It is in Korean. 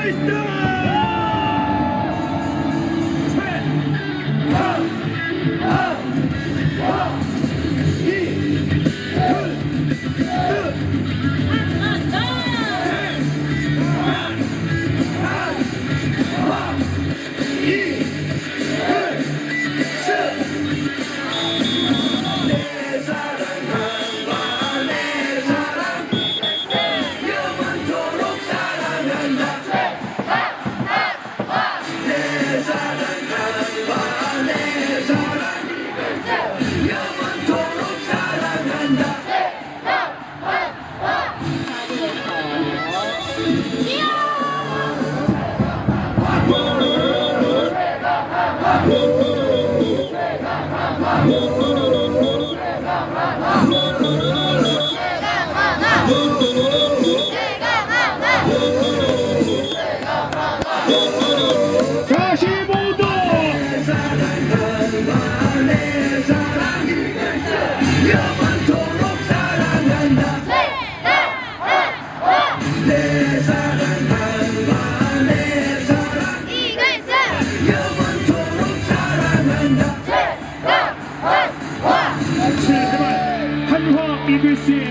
나이스! 45도 영원토록 사랑한다 내 사랑한다 내 사랑 영원토록 사랑한다 제발 한화 이글스의